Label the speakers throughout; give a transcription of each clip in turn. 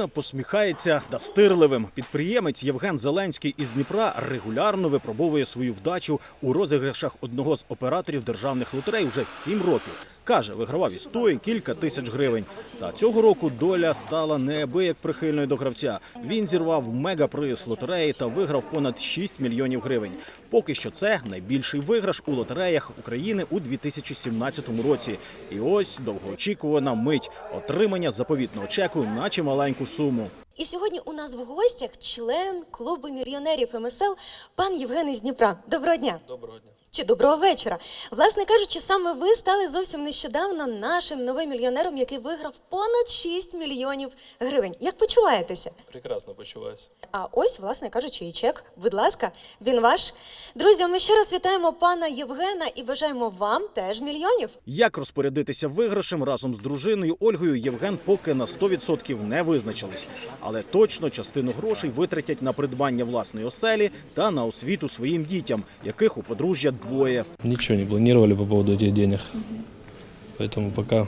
Speaker 1: Людина посміхається настирливим. Підприємець Євген Зеленський із Дніпра регулярно випробовує свою вдачу у розіграшах одного з операторів державних лотерей вже сім років. Каже, вигравав тої кілька тисяч гривень. Та цього року доля стала неабияк прихильною до гравця. Він зірвав мегаприз лотереї та виграв понад 6 мільйонів гривень. Поки що це найбільший виграш у лотереях України у 2017 році. І ось довгоочікувана мить отримання заповітного чеку на чималеньку суму.
Speaker 2: І сьогодні у нас в гостях член клубу мільйонерів МСЛ пан Євген із Дніпра. Доброго дня.
Speaker 3: Доброго дня.
Speaker 2: Чи доброго вечора. Власне кажучи, саме ви стали зовсім нещодавно нашим новим мільйонером, який виграв понад 6 мільйонів гривень. Як почуваєтеся?
Speaker 3: Прекрасно почуваюся.
Speaker 2: А ось, власне кажучи, і чек. Будь ласка, він ваш. Друзі, ми ще раз вітаємо пана Євгена і бажаємо вам теж мільйонів.
Speaker 1: Як розпорядитися виграшем разом з дружиною Ольгою Євген поки на 100% не визначились. Але точно частину грошей витратять на придбання власної оселі та на освіту своїм дітям, яких у подружжя двоє.
Speaker 3: Ничего не планировали по поводу этих денег. Поэтому пока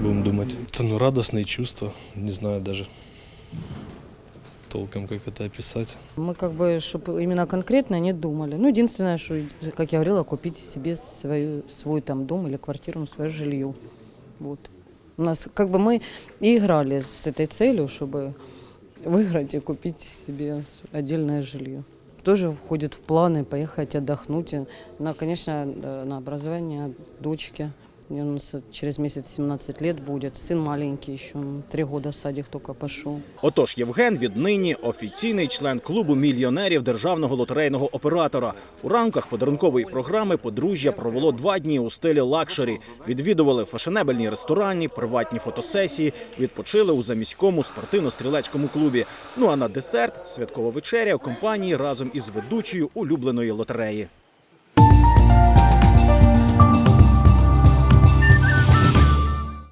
Speaker 3: будем думать. Это ну радостные чувства. Не знаю даже толком, как это описать.
Speaker 4: Мы как бы, чтобы именно конкретно не думали. Ну, единственное, что, как я говорила, купить себе свою, свой там дом или квартиру, свое жилье. Вот. У нас как бы мы и играли с этой целью, чтобы выиграть и купить себе отдельное жилье. Тоже входит в планы поехать отдохнуть. На, конечно, э, на образование дочки. У нас через месяц 17 лет будет. Сын маленький он три года в садик только пошел.
Speaker 1: Отож, Євген віднині офіційний член клубу мільйонерів державного лотерейного оператора. У рамках подарункової програми подружжя провело два дні у стилі лакшері. Відвідували фешенебельні ресторани, приватні фотосесії, відпочили у заміському спортивно-стрілецькому клубі. Ну а на десерт святкова вечеря в компанії разом із ведучою улюбленої лотереї.